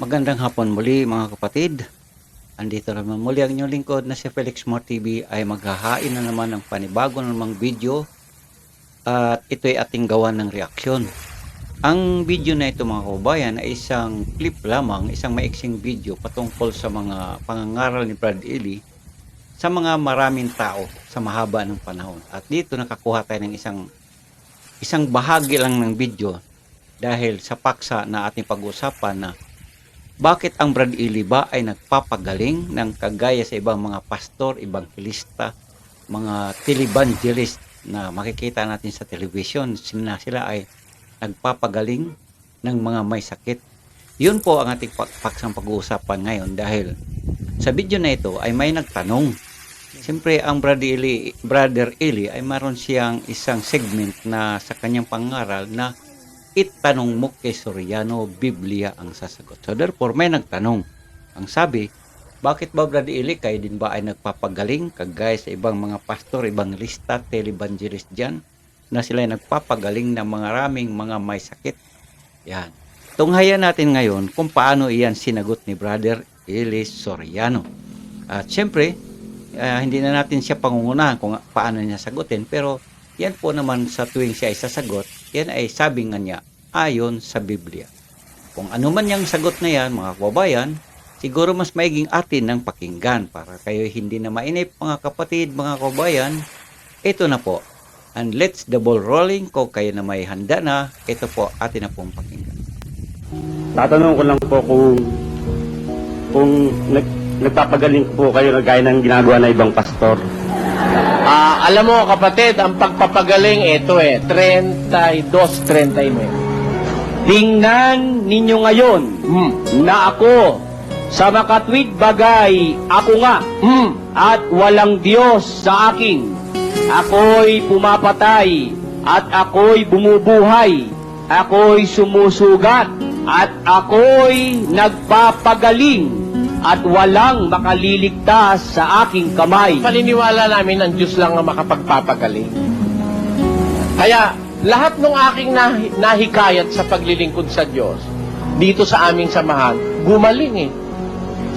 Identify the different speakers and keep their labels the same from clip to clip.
Speaker 1: Magandang hapon muli mga kapatid. Andito naman muli ang inyong lingkod na si Felix More TV ay maghahain na naman ng panibago na namang video at ito ay ating gawa ng reaksyon. Ang video na ito mga kababayan ay isang clip lamang, isang maiksing video patungkol sa mga pangangaral ni Brad Ely sa mga maraming tao sa mahaba ng panahon. At dito nakakuha tayo ng isang isang bahagi lang ng video dahil sa paksa na ating pag-usapan na bakit ang Brad Ely ba ay nagpapagaling ng kagaya sa ibang mga pastor, ibanghelista, mga televangelist na makikita natin sa television sila, sila ay nagpapagaling ng mga may sakit. Yun po ang ating pak- paksang pag-uusapan ngayon dahil sa video na ito ay may nagtanong. Siyempre ang Brother Eli, Brother Eli ay maroon siyang isang segment na sa kanyang pangaral na itanong mo kay Soriano, Biblia ang sasagot. So therefore, may nagtanong. Ang sabi, bakit ba Brother Eli, kayo din ba ay nagpapagaling kagaya sa ibang mga pastor, ibang lista, televangelist dyan, na sila ay nagpapagaling ng mga raming mga may sakit? Yan. Tunghayan natin ngayon kung paano iyan sinagot ni Brother Eli Soriano. At syempre, ah, hindi na natin siya pangungunahan kung paano niya sagutin, pero yan po naman sa tuwing siya ay sasagot, yan ay sabi nga niya ayon sa Biblia. Kung ano man yung sagot na yan, mga kababayan, siguro mas maiging atin ng pakinggan para kayo hindi na mainip, mga kapatid, mga kababayan. Ito na po. And let's the ball rolling. Kung kayo na may handa na, ito po atin na pong pakinggan.
Speaker 2: Tatanong ko lang po kung kung nag, nagpapagaling po kayo na gaya ng ginagawa ng ibang pastor.
Speaker 3: Ah, alam mo kapatid, ang pagpapagaling ito eh, 32, 39.
Speaker 2: Tingnan ninyo ngayon
Speaker 3: Hmm.
Speaker 2: na ako sa makatwid bagay ako nga
Speaker 3: Hmm.
Speaker 2: at walang Diyos sa akin. Ako'y pumapatay at ako'y bumubuhay. Ako'y sumusugat at ako'y nagpapagaling at walang makaliligtas sa aking kamay.
Speaker 3: Paniniwala namin ang Diyos lang ang makapagpapagaling. Kaya, lahat ng aking nahi- nahikayat sa paglilingkod sa Diyos, dito sa aming samahan, gumaling eh.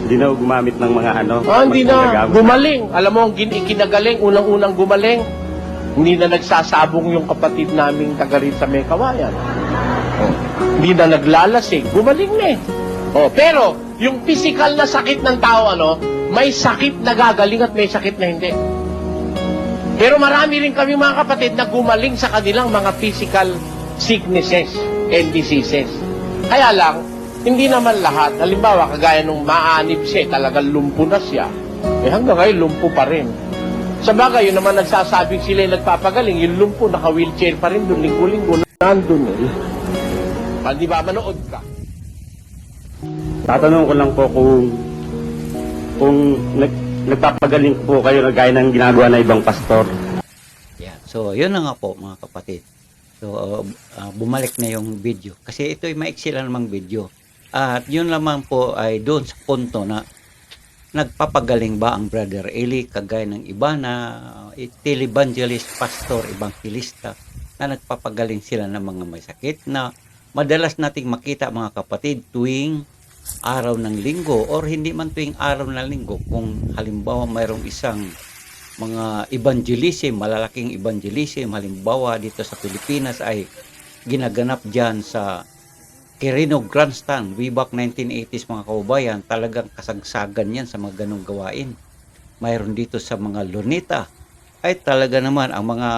Speaker 2: Hindi na gumamit ng mga ano.
Speaker 3: Ah, hindi na. Gumaling. Alam mo, ang ikinagaling, unang-unang gumaling. Hindi na nagsasabong yung kapatid naming taga rin sa may kawayan. Oh. Hindi na naglalasing. Gumaling na eh. Oh, pero, yung physical na sakit ng tao, ano, may sakit na gagaling at may sakit na hindi. Pero marami rin kami mga kapatid na gumaling sa kanilang mga physical sicknesses and diseases. Kaya lang, hindi naman lahat. Halimbawa, kagaya nung maanib siya, eh, talagang lumpo na siya. Eh hanggang ngayon, lumpo pa rin. Sa bagay, yun naman nagsasabing sila yung nagpapagaling, yung lumpo, naka-wheelchair pa rin doon, linggo-linggo, nandun eh. Ah, di ba, manood ka.
Speaker 2: Tatanong ko lang po kung kung nag, nagpapagaling po kayo na gaya ng ginagawa ng ibang pastor.
Speaker 1: Yan. So, yun na nga po mga kapatid. So, uh, uh, bumalik na yung video. Kasi ito ay maiksi lang namang video. At yun lamang po ay doon sa punto na nagpapagaling ba ang Brother Eli kagaya ng iba na televangelist, pastor, evangelista na nagpapagaling sila ng mga may sakit na madalas nating makita mga kapatid tuwing araw ng linggo or hindi man tuwing araw ng linggo kung halimbawa mayroong isang mga evangelism, malalaking evangelism, halimbawa dito sa Pilipinas ay ginaganap dyan sa Quirino Grandstand, way back 1980s mga kaubayan, talagang kasagsagan yan sa mga ganong gawain. Mayroon dito sa mga lunita, ay talaga naman ang mga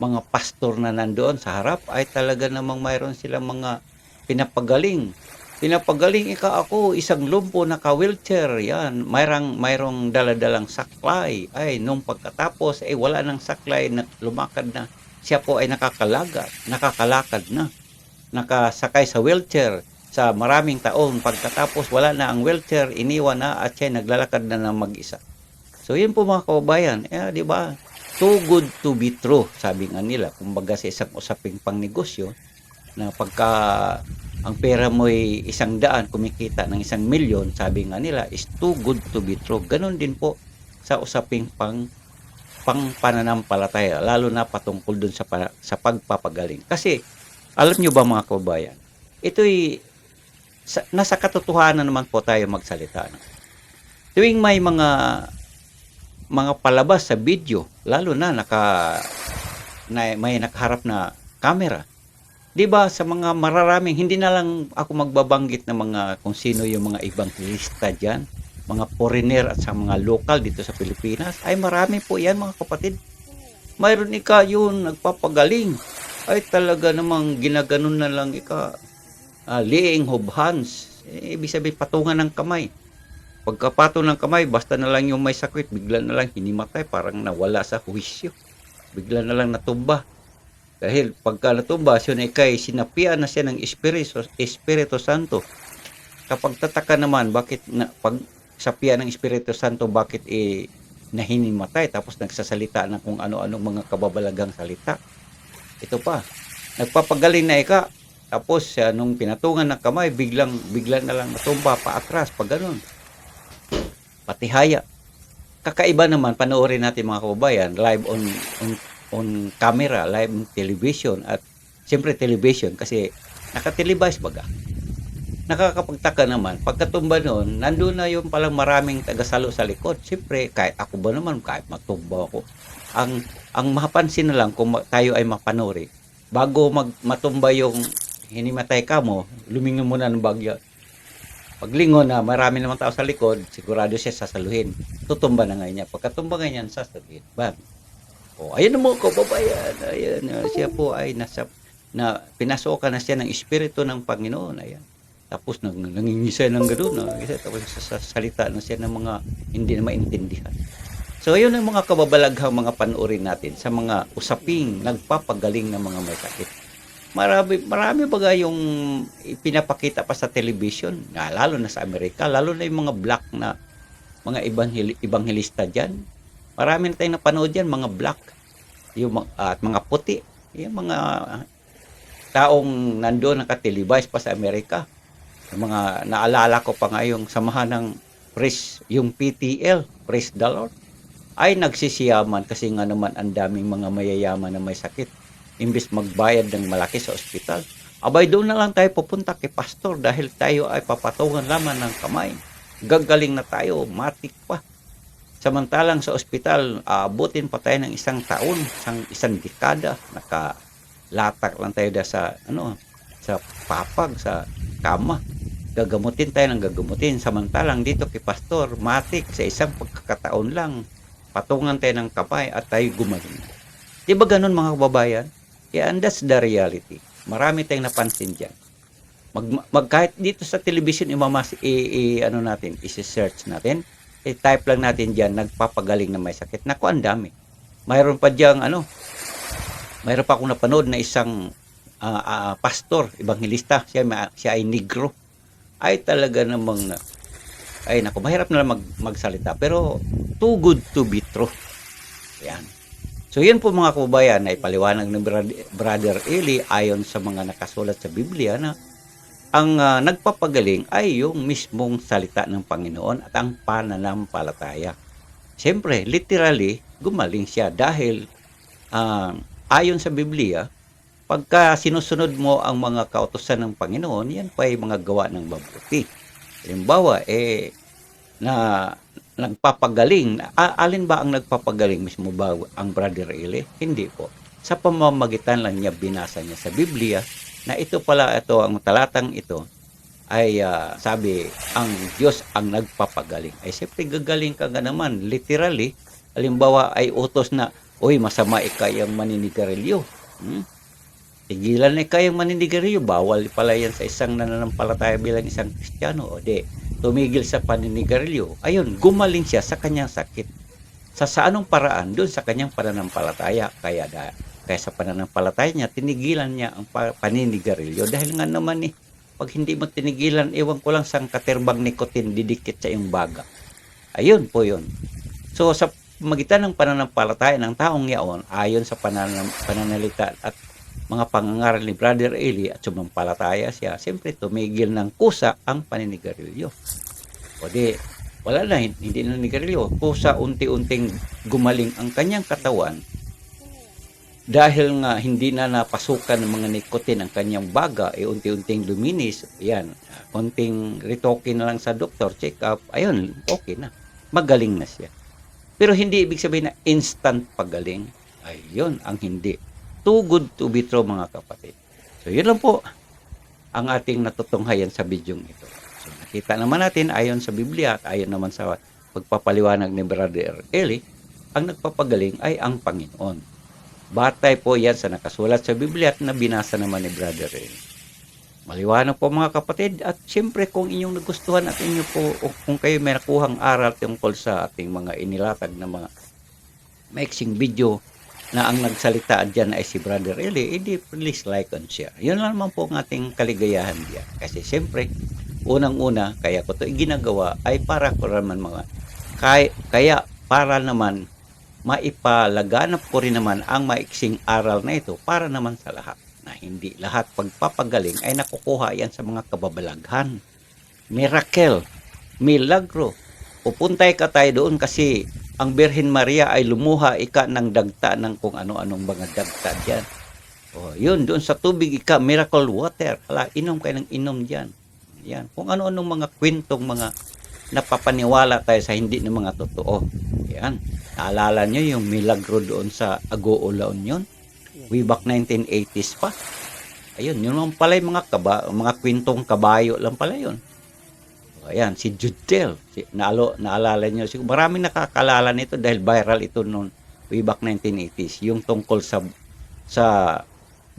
Speaker 1: mga pastor na nandoon sa harap ay talaga namang mayroon silang mga pinapagaling Pinapagaling ika ako, isang lumpo naka-wheelchair, yan. Mayroong, mayroong daladalang saklay. Ay, nung pagkatapos, ay wala nang saklay, na lumakad na. Siya po ay nakakalagad, nakakalakad na. Nakasakay sa wheelchair sa maraming taon. Pagkatapos, wala na ang wheelchair, iniwan na at siya naglalakad na ng mag-isa. So, yun po mga kababayan. Eh, di ba? Too good to be true, sabi nga nila. Kumbaga sa isang usaping pangnegosyo, na pagka ang pera mo ay isang daan, kumikita ng isang milyon, sabi nga nila, is too good to be true. Ganon din po sa usaping pang pang pananampalataya, lalo na patungkol dun sa, sa pagpapagaling. Kasi, alam nyo ba mga kababayan, ito'y sa, nasa katotohanan naman po tayo magsalita. No? Tuwing may mga mga palabas sa video, lalo na naka na, may nakaharap na camera. 'Di ba sa mga mararaming hindi na lang ako magbabanggit ng mga kung sino yung mga evangelista diyan, mga foreigner at sa mga local dito sa Pilipinas, ay marami po 'yan mga kapatid. Mayroon ika yun nagpapagaling. Ay talaga namang ginaganon na lang ika uh, laying of hands. Eh, ibig sabihin patungan ng kamay. Pagkapato ng kamay, basta na lang yung may sakit, bigla na lang hinimatay, parang nawala sa huwisyo. Bigla na lang natumba. Dahil pagka natumba, siya ay kay sinapian na siya ng Espiritu, Espiritu Santo. Kapag tataka naman, bakit na, pag sapian ng Espiritu Santo, bakit eh, nahinimatay tapos nagsasalita na kung ano-anong mga kababalagang salita. Ito pa, nagpapagaling na ika, tapos uh, nung pinatungan ng kamay, biglang, biglang na lang natumba pa pag ganun. Patihaya. Kakaiba naman, panoorin natin mga kababayan, live on, on, on camera, live on television, at siyempre television kasi nakatelevise baga. Nakakapagtaka naman, pagkatumba noon, nandun na yung palang maraming tagasalo sa likod. Siyempre, kahit ako ba naman, kahit matumba ako, ang ang mapansin na lang kung tayo ay mapanuri, bago mag matumba yung hinimatay ka mo, lumingon muna ng bagyo. Paglingon na marami naman tao sa likod, sigurado siya sasaluhin. Tutumba na ngayon niya. Pagkatumba ngayon, sasaluhin. Bam. O, ayun na mo ko, babayan. Ayan, ah, siya po ay nasa, na pinasokan na siya ng Espiritu ng Panginoon. Ayan. Tapos nang, nangingisay ng gano'n. No? Kasi tapos sasalita na siya ng mga hindi na maintindihan. So, ayun ang mga kababalaghang mga panoorin natin sa mga usaping nagpapagaling ng mga may sakit. Marami, marami baga yung pinapakita pa sa television, lalo na sa Amerika, lalo na yung mga black na mga ibanghel, ibanghelista dyan. Marami na tayong napanood dyan, mga black, yung, mga- at mga puti, yung mga taong nandoon nakatelevise pa sa Amerika. Yung mga naalala ko pa nga yung samahan ng Praise, yung PTL, Praise the Lord, ay nagsisiyaman kasi nga naman ang daming mga mayayaman na may sakit. Imbis magbayad ng malaki sa ospital, abay doon na lang tayo pupunta kay pastor dahil tayo ay papatungan lamang ng kamay. Gagaling na tayo, matik pa. Samantalang sa ospital, aabutin pa tayo ng isang taon, isang, isang dekada, nakalatak lang tayo da sa, ano, sa papag, sa kama. Gagamutin tayo ng gagamutin. Samantalang dito kay pastor, matik, sa isang pagkakataon lang, patungan tayo ng kapay at tayo gumaling. Di ba ganun mga kababayan? Yeah, and that's the reality. Marami tayong napansin dyan. Mag, mag kahit dito sa television imamas i, i ano natin, i-search natin, i-type lang natin diyan nagpapagaling na may sakit. Naku, ang dami. Mayroon pa diyan ano, mayroon pa akong napanood na isang ah, ah, pastor, evangelista, siya, siya ay negro. Ay talaga namang na, ay naku, mahirap na lang mag, magsalita. Pero too good to be true. Yan. So yan po mga kababayan na ipaliwanag ng Brother Eli ayon sa mga nakasulat sa Biblia na ang ah, nagpapagaling ay yung mismong salita ng Panginoon at ang pananampalataya. Siyempre, literally, gumaling siya dahil ah, ayon sa Biblia, pagka sinusunod mo ang mga kautosan ng Panginoon, yan pa ay mga gawa ng mabuti. Halimbawa, eh, na nagpapagaling. Alin ba ang nagpapagaling? Mismo ba ang Brother Eli? Hindi po. Sa pamamagitan lang niya binasa niya sa Biblia na ito pala ito ang talatang ito ay ah, sabi ang Diyos ang nagpapagaling. Ay siyempre gagaling ka nga naman literally. Halimbawa ay utos na Uy, masama ikayang maninigarilyo. Hmm? Tigilan na ikayang maninigarilyo. Bawal pala yan sa isang nananampalataya bilang isang Kristiyano. O di, tumigil sa paninigarilyo. Ayun, gumaling siya sa kanyang sakit. Sa sa anong paraan? Doon sa kanyang pananampalataya. Kaya, da, kaya sa pananampalataya niya, tinigilan niya ang pa, paninigarilyo. Dahil nga naman eh, pag hindi mo tinigilan, ewan ko lang sang katerbang nikotin didikit sa iyong baga. Ayun po yun. So sa magitan ng pananampalataya ng taong yaon, ayon sa pananam, pananalita at mga pangangaral ni Brother Eli at sumampalataya siya, siyempre tumigil ng kusa ang paninigarilyo. O di, wala na, hin- hindi na nigarilyo. Kusa unti-unting gumaling ang kanyang katawan dahil nga hindi na napasukan ng mga nikotin ang kanyang baga, eh unti-unting luminis, yan, konting retoke na lang sa doktor, check up, ayun, okay na. Magaling na siya. Pero hindi ibig sabihin na instant pagaling. Ayun, ang hindi. Too good to be true, mga kapatid. So, yun lang po ang ating natutunghayan sa bidyong ito. So, nakita naman natin, ayon sa Biblia at ayon naman sa pagpapaliwanag ni Brother Eli, ang nagpapagaling ay ang Panginoon. Batay po yan sa nakasulat sa Biblia at nabinasa naman ni Brother Eli. Maliwanag po mga kapatid at siyempre kung inyong nagustuhan at inyo po o kung kayo may nakuhang aral tungkol sa ating mga inilatag na mga maiksing video na ang nagsalita dyan ay si Brother Eli, edi please like and share. Yun lang po ang ating kaligayahan diyan. Kasi siyempre, unang-una, kaya ko to ginagawa ay para ko naman mga, kaya, kaya para naman maipalaganap ko rin naman ang maiksing aral na ito para naman sa lahat. Na hindi lahat pagpapagaling ay nakukuha yan sa mga kababalaghan. Miracle, milagro. Pupuntay ka tayo doon kasi ang Birhen Maria ay lumuha ika ng dagta ng kung ano-anong mga dagta diyan. Oh, yun doon sa tubig ika miracle water. Ala, inom kayo ng inom diyan. Yan. Kung ano-anong mga kwentong mga napapaniwala tayo sa hindi ng mga totoo. Yan. Naalala nyo yung milagro doon sa Agoo La Union? Way back 1980s pa. Ayun, yun lang pala yung mga, kaba, mga kwentong kabayo lang pala yun. Ayan, si Judel. Si, naalo, naalala nyo. Siguro maraming nakakalala nito dahil viral ito noon way back 1980s. Yung tungkol sa sa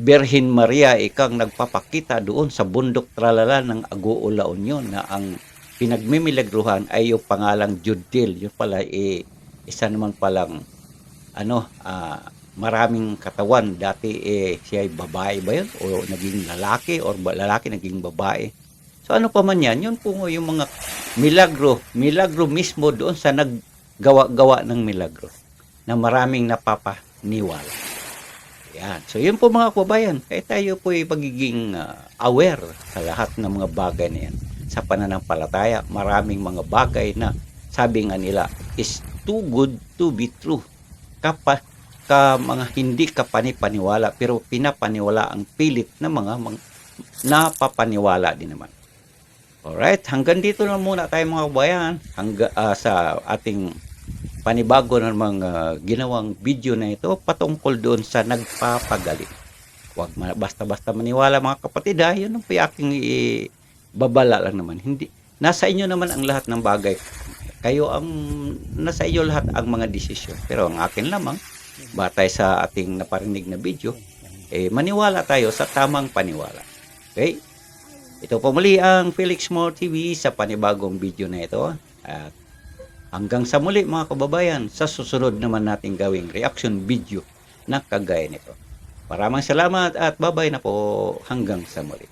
Speaker 1: Birhen Maria ikang nagpapakita doon sa bundok tralala ng Agoo La Union na ang pinagmimilagruhan ay yung pangalang Judel. Yun pala eh, isa naman palang ano, ah, maraming katawan. Dati eh, siya ay babae ba yun? O naging lalaki ba, lalaki naging babae. So ano pa man yan, yun po yung mga milagro, milagro mismo doon sa naggawa-gawa ng milagro na maraming napapaniwala. Yan. So yun po mga kabayan, kaya tayo po ay pagiging ah, aware sa lahat ng mga bagay na yan. Sa pananampalataya, maraming mga bagay na sabi nga nila is too good to be true. Kapa, ka mga hindi ka panipaniwala pero pinapaniwala ang pilit na mga, mga napapaniwala din naman. Alright, hanggang dito na muna tayo mga kabayan hangga, ah, sa ating panibago ng mga ginawang video na ito patungkol doon sa nagpapagaling. Huwag ma- basta-basta maniwala mga kapatid ha, yun ang po yung aking i- babala lang naman. Hindi, nasa inyo naman ang lahat ng bagay. Kayo ang, nasa iyo lahat ang mga desisyon. Pero ang akin lamang, batay sa ating naparinig na video, eh, maniwala tayo sa tamang paniwala. Okay? Ito po muli ang Felix More TV sa panibagong video na ito. At hanggang sa muli mga kababayan, sa susunod naman natin gawing reaction video na kagaya nito. Maraming salamat at babay na po hanggang sa muli.